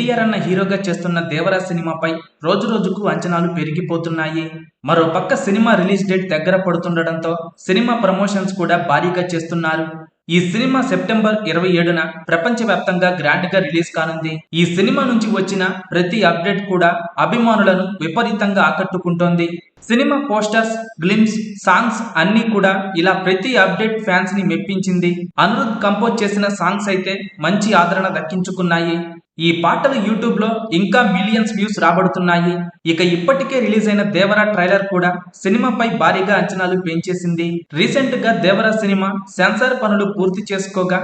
ఎన్టీఆర్ అన్న హీరోగా చేస్తున్న దేవరా సినిమాపై రోజు రోజుకు అంచనాలు పెరిగిపోతున్నాయి. మరో పక్క సినిమా రిలీజ్ డేట్ దగ్గర పడుతుండటంతో సినిమా ప్రమోషన్స్ కూడా భారీగా చేస్తున్నారు. ఈ సినిమా సెప్టెంబర్ ఇరవై ఏడున ప్రపంచవ్యాప్తంగా గ్రాండ్గా రిలీజ్ కానుంది. ఈ సినిమా నుంచి వచ్చిన ప్రతి అప్డేట్ కూడా అభిమానులను విపరీతంగా ఆకట్టుకుంటోంది. సినిమా పోస్టర్స్ గ్లిమ్స్ సాంగ్స్ అన్ని కూడా ఇలా ప్రతి అప్డేట్ ఫ్యాన్స్ని మెప్పించింది. అనిరుద్ కంపోజ్ చేసిన సాంగ్స్ అయితే మంచి ఆదరణ దక్కించుకున్నాయి. ఈ పాటలు యూట్యూబ్లో ఇంకా మిలియన్స్ వ్యూస్ రాబడుతున్నాయి. ఇక ఇప్పటికే రిలీజ్ అయిన దేవరా ట్రైలర్ కూడా సినిమాపై భారీగా అంచనాలు పెంచేసింది. రీసెంట్గా దేవరా సినిమా సెన్సార్ పనులు పూర్తి చేసుకోగా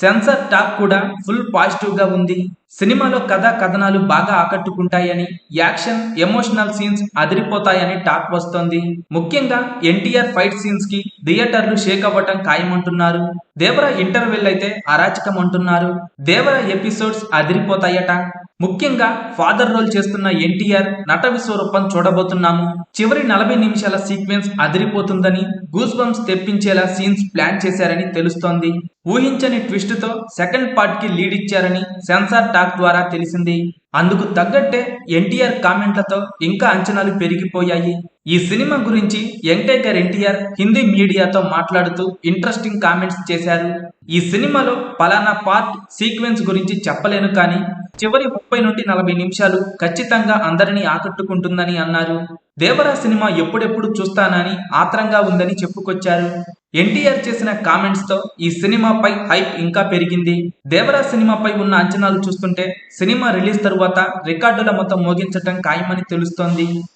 సెన్సార్ టాక్ కూడా ఫుల్ పాజిటివ్గా ఉంది. సినిమాలో కథ కథనాలు బాగా ఆకట్టుకుంటాయని యాక్షన్ ఎమోషనల్ సీన్స్ అదిరిపోతాయని టాక్ వస్తోంది. ముఖ్యంగా ఎన్టీఆర్ ఫైట్ సీన్స్కి థియేటర్లు షేక్ అవ్వటం ఖాయమంటున్నారు. దేవర ఇంటర్వెల్ అయితే అరాచకం అంటున్నారు దేవర ఎపిసోడ్స్ అదిరిపోతాయట. ముఖ్యంగా ఫాదర్ రోల్ చేస్తున్న ఎన్టీఆర్ నట విశ్వరూపం చూడబోతున్నాము. చివరి నలభై నిమిషాల సీక్వెన్స్ అదిరిపోతుందని గూస్ బంప్స్ తెప్పించేలా సీన్స్ ప్లాన్ చేశారని తెలుస్తోంది. ఊహించని ట్విస్ట్తో సెకండ్ పార్ట్కి లీడ్ ఇచ్చారని సెన్సార్ టాక్ ద్వారా తెలిసింది. అందుకు తగ్గట్టే ఎన్టీఆర్ కామెంట్లతో ఇంకా అంచనాలు పెరిగిపోయాయి. ఈ సినిమా గురించి ఎంటేకర్ ఎన్టీఆర్ హిందీ మీడియాతో మాట్లాడుతూ ఇంట్రెస్టింగ్ కామెంట్స్ చేశారు. ఈ సినిమాలో పలానా పార్ట్ సీక్వెన్స్ గురించి చెప్పలేను కానీ చివరి ముప్పై నుండి నలభై నిమిషాలు ఖచ్చితంగా అందరినీ ఆకట్టుకుంటుందని అన్నారు. దేవరా సినిమా ఎప్పుడెప్పుడు చూస్తానని ఆత్రంగా ఉందని చెప్పుకొచ్చారు. ఎన్టీఆర్ చేసిన కామెంట్స్తో ఈ సినిమాపై హైప్ ఇంకా పెరిగింది. దేవరా సినిమాపై ఉన్న అంచనాలు చూస్తుంటే సినిమా రిలీజ్ తరువాత రికార్డుల మొత్తం మోగించటం ఖాయమని తెలుస్తోంది.